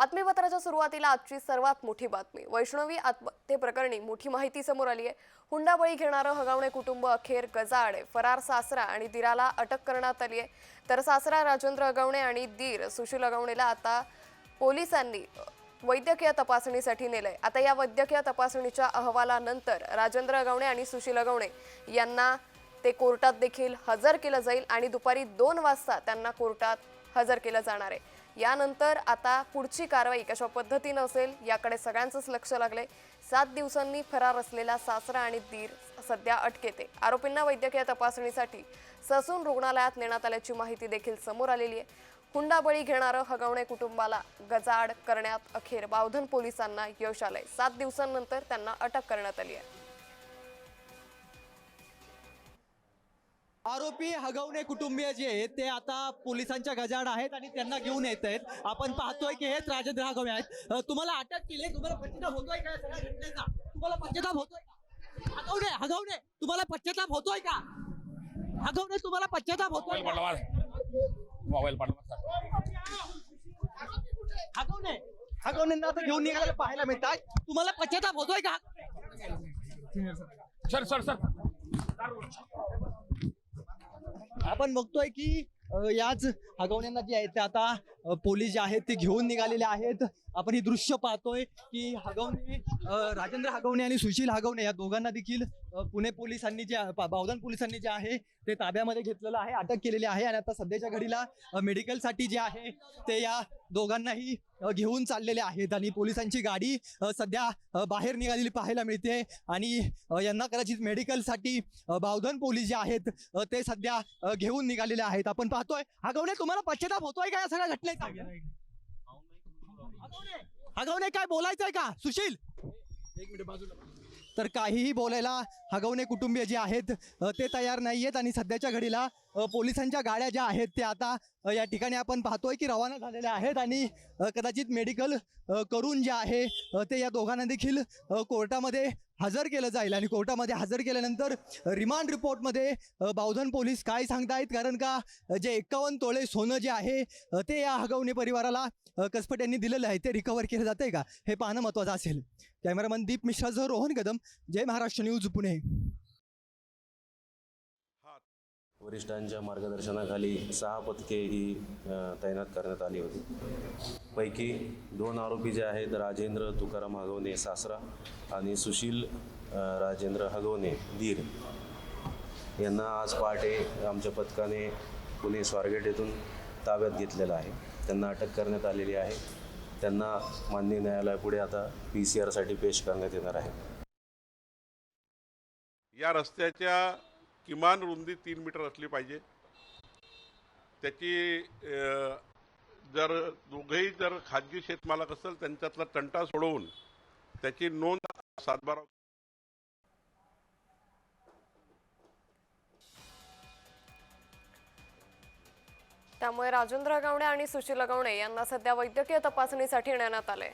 बातमीपत्राच्या सुरुवातीला आजची सर्वात मोठी बातमी. वैष्णवी आत्महत्येप्रकरणी मोठी माहिती समोर आली आहे. हुंडाबळी घेणारं हगावणे कुटुंब अखेर गजाआड फरार सासरा आणि दिराला अटक करण्यात आली आहे. तर सासरा राजेंद्र अगवणे आणि दीर सुशील अगवणेला आता पोलिसांनी वैद्यकीय तपासणीसाठी नेलंय. आता या वैद्यकीय तपासणीच्या अहवालानंतर राजेंद्र अगवणे आणि सुशील अगवणे यांना ते कोर्टात देखील हजर केलं जाईल आणि दुपारी दोन वाजता त्यांना कोर्टात हजर केलं जाणार आहे. यानंतर आता पुढची कारवाई कशा पद्धतीनं असेल याकडे सगळ्यांचंच लक्ष लागले सात दिवसांनी फरार असलेला सासरा आणि दीर सध्या अटकेते आरोपींना वैद्यकीय तपासणीसाठी ससून रुग्णालयात नेण्यात आल्याची माहिती देखील समोर आलेली आहे. हुंडाबळी घेणारं हगवणे कुटुंबाला गजाआड करण्यात अखेर बावधन पोलिसांना यश आलंय. सात दिवसांनंतर त्यांना अटक करण्यात आली आहे. आरोपी हगवणे कुटुंबीय जे आहेत ते आता पोलिसांच्या गजाड आहेत आणि त्यांना घेऊन येत आहेत. आपण पाहतोय की हेच राजेंद्र हगवणे आहेत. तुम्हाला अटक केली? तुम्हाला पश्चाताप होतोय का या सगळ्या घटनेचा? तुम्हाला पश्चाताप होतोय का? हगवणे हगवणे तुम्हाला पश्चाताप होतोय का? हगवणे तुम्हाला पश्चाताप होतोय मोबाईल हगवणे हगवणेंना आता घेऊन निघायला पाहायला मिळतात. तुम्हाला पश्चाताप होतोय का? Sir sir sir. आपण बघतोय की याच हगवण्यांना जे आहेत ते आता पोलीस जे आहेत ते घेऊन निघालेले आहेत. आपण ही दृश्य पाहतोय की हगवणे राजेंद्र हगवणे आणि सुशील हगवणे या दोघांना देखील पुणे पोलिसांनी जे बावधन पोलिसांनी जे आहे ते ताब्यामध्ये घेतलेलं आहे अटक केलेली आहे आणि आता सध्याच्या घडीला मेडिकलसाठी जे आहे ते या दोघांनाही घेऊन चाललेले आहेत आणि पोलिसांची गाडी सध्या बाहेर निघालेली पाहायला मिळते आणि यांना कदाचित मेडिकलसाठी बावधन पोलीस जे आहेत ते सध्या घेऊन निघालेले आहेत. आपण पाहतोय हगवणे तुम्हाला पश्चाताप होतोय का या सगळ्या घटने हगवणे हगवणे काय बोलायचंय का? सुशील! तर काहीही बोलायला हगवणे कुटुंबीय जे आहेत ते तयार नाही आहेत आणि सध्याच्या घडीला पोलिसांच्या गाड्या ज्या आहेत त्या आता या ठिकाणी आपण पाहतोय की रवाना झालेल्या आहेत आणि कदाचित मेडिकल करून जे आहे ते या दोघांना देखील कोर्टामध्ये हजर केलं जाईल आणि कोर्टामध्ये हजर केल्यानंतर रिमांड रिपोर्टमध्ये बावधन पोलीस काय सांगतायत? कारण का जे एक्कावन्न तोळे सोनं जे आहे ते या हगवणे परिवाराला कसपट यांनी दिलेलं आहे. ते रिकव्हर केलं जातंय का? हे पाहणं महत्त्वाचं असेल. कॅमेरामन दीप मिश्रासह रोहन कदम. जय महाराष्ट्र न्यूज पुणे. वरिष्ठांच्या मार्गदर्शनाखाली सहा पथके ही तैनात करण्यात आली होती. पैकी दोन आरोपी जे आहेत राजेंद्र तुकाराम हगवणे सासरा आणि सुशील राजेंद्र हगवणे दीर. यांना आज पहाटे आमच्या पथकाने पुणे स्वारगेट येथून ताब्यात घेतलेलं आहे. त्यांना अटक करण्यात आलेली आहे. त्यांना मान्य न्यायालयापुढे आता पी सी आरसाठी पेश करण्यात येणार आहे. या रस्त्याच्या किमान रुंदी तीन मीटर असली पाहिजे. त्याची जर दोघेही जर खाजगी शेतमालक असेल त्यांच्यातला तंटा सोडवून त्याची नोंद सातबारा त्यामुळे राजेंद्र गवणे आणि सुशील गवणे यांना सध्या वैद्यकीय तपासणीसाठी नेण्यात आले